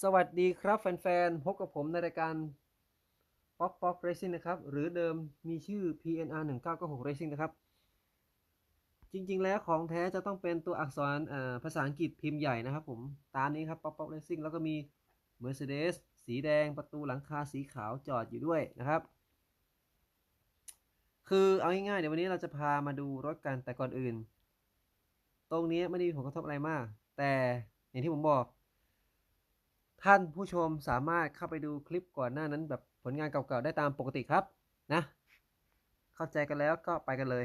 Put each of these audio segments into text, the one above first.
สวัสดีครับแฟนๆ พบกับผมในรายการ Pop Pop Racing นะครับ หรือเดิมมีชื่อ PNR 1996 Racing นะครับ จริงๆ แล้วของแท้จะต้องเป็นตัวอักษรภาษาอังกฤษพิมพ์ใหญ่นะครับผม ตามนี้ครับ Pop Pop Racing แล้วก็มี Mercedes สีแดงประตูหลังคาสีขาวจอดอยู่ด้วยนะครับ คือเอาง่ายๆ เดี๋ยววันนี้เราจะพามาดูรถกันแต่ก่อนอื่น ตรงนี้ไม่ได้มีผลกระทบอะไรมาก แต่อย่างที่ผมบอก ท่านผู้ชมสามารถเข้าไปดูคลิปก่อนหน้านั้นแบบผลงานเก่าๆ ได้ตามปกติครับนะ เข้าใจกันแล้วก็ไปกันเลย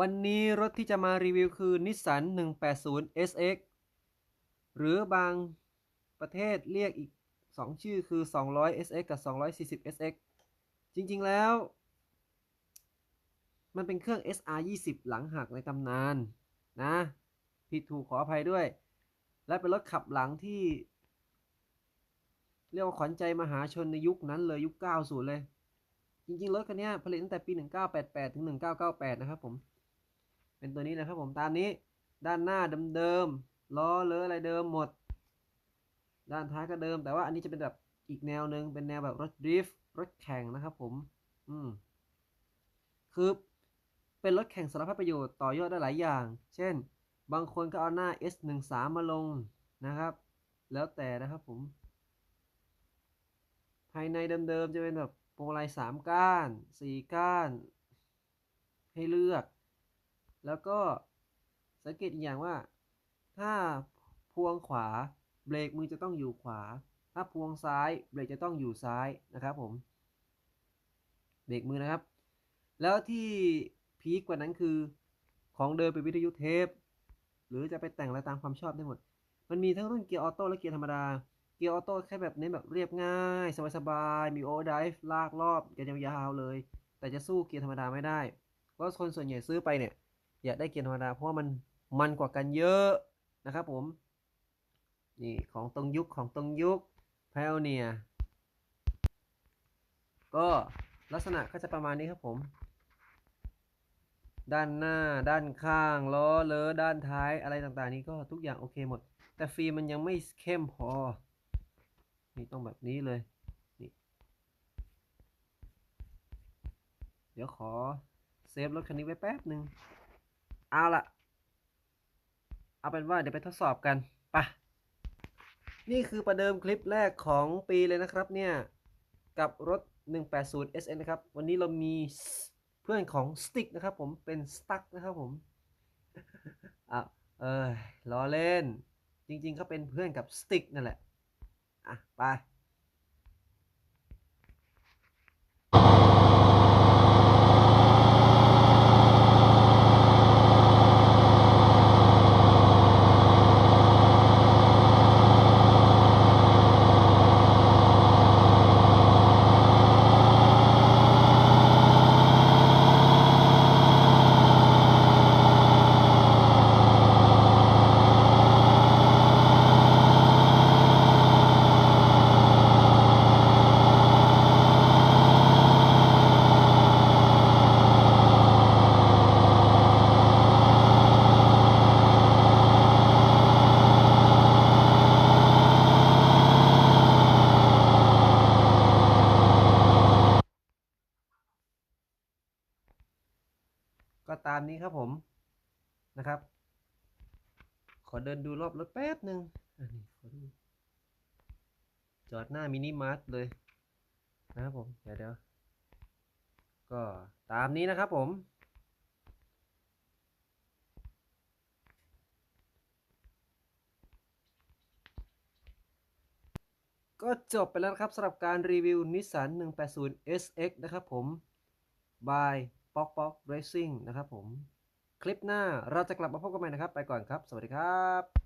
วันนี้รถที่จะมารีวิวคือ Nissan 180 SX หรือบางประเทศเรียกอีก 2 ชื่อคือ 200 SX กับ 240 SX จริงๆแล้ว มันเป็นเครื่อง SR 20 หลังหักในตำนานนะ ผิดถูกขออภัยด้วย และเป็นรถขับหลังที่ เรียกว่าขวัญใจมหาชนในยุคนั้นเลยยุค 90 เลย จริงๆ รถคันนี้ผลิตตั้งแต่ปี 1988 ถึง 1998 นะครับผม เป็นตัวนี้นะครับผมตามนี้ด้านหน้าเดิมๆล้อเลอะอะไรเดิมหมด ด้านท้ายก็เดิม แต่ว่าอันนี้จะเป็นแบบอีกแนวหนึ่งเป็นแนวแบบรถดริฟต์รถแข่งนะครับผมอืมคือเป็นรถแข่งสารพัดประโยชน์ต่อยอดได้หลายอย่าง เช่น บางคนก็เอาหน้า S13 มาลงนะครับ แล้วแต่นะครับผม ภายในเดิมๆจะเป็นแบบพวงมาลัย3ก้าน 4 ก้าน ให้เลือก แล้วก็สังเกตอีกอย่างว่า ถ้าพวงขวาเบรกมือจะต้องอยู่ขวา ถ้าพวงซ้ายเบรกจะต้องอยู่ซ้ายนะครับผมเบรกมือนะครับ แล้วที่พีคกว่านั้นคือของเดิมเป็นวิทยุเทป รือจะไปแต่งอะไรตามความชอบได้หมด มันมีทั้งรุ่นเกียร์ออโต้และเกียร์ธรรมดา เกียร์ออโต้แค่แบบเน้นแบบเรียบง่าย สบายๆ มีโอเวอร์ไดฟ์ลากรอบกันยาวๆเลย แต่จะสู้เกียร์ธรรมดาไม่ได้เพราะคนส่วนใหญ่ซื้อไปเนี่ย อยากได้เกียร์ธรรมดาเพราะว่ามันมันกว่ากันเยอะนะครับผมนี่ของตรงยุคของตรงยุค p i o n e e r ก็ลักษณะก็จะประมาณนี้ครับผม ด้านหน้า ด้านข้าง ล้อเลอะด้านท้ายอะไรต่างๆ นี้ก็ทุกอย่างโอเคหมด แต่ฟิล์มมันยังไม่เข้มพอ นี่ต้องแบบนี้เลยนี่เดี๋ยวขอเซฟรถคันนี้ไว้แป๊บหนึ่งเอาละเอาเป็นว่าเดี๋ยวไปทดสอบกันไปะนี่คือประเดิมคลิปแรกของปีเลยนะครับเนี่ย กับรถ 180 SN นะครับ วันนี้เรามี เพื่อนของสติ๊กนะครับผมเป็นสตั๊กนะครับผมอะเออล้อเล่น จริงๆเขาเป็นเพื่อนกับสติ๊กนั่นแหละ อะ ไป ก็ ตามนี้ครับผมนะครับ ขอเดินดูรอบรถแป๊บหนึ่งอันนี้ขอดูจอดหน้ามินิมาร์ทเลยนะครับผม เดี๋ยวเดี๋ยวก็ตามนี้นะครับผมก็จบไปแล้วครับสำหรับการรีวิว Nissan 180 SX นะครับผม by ป๊อกป๊อกเรซิ่งนะครับผม คลิปหน้าเราจะกลับมาพบกันใหม่นะครับ ไปก่อนครับ สวัสดีครับ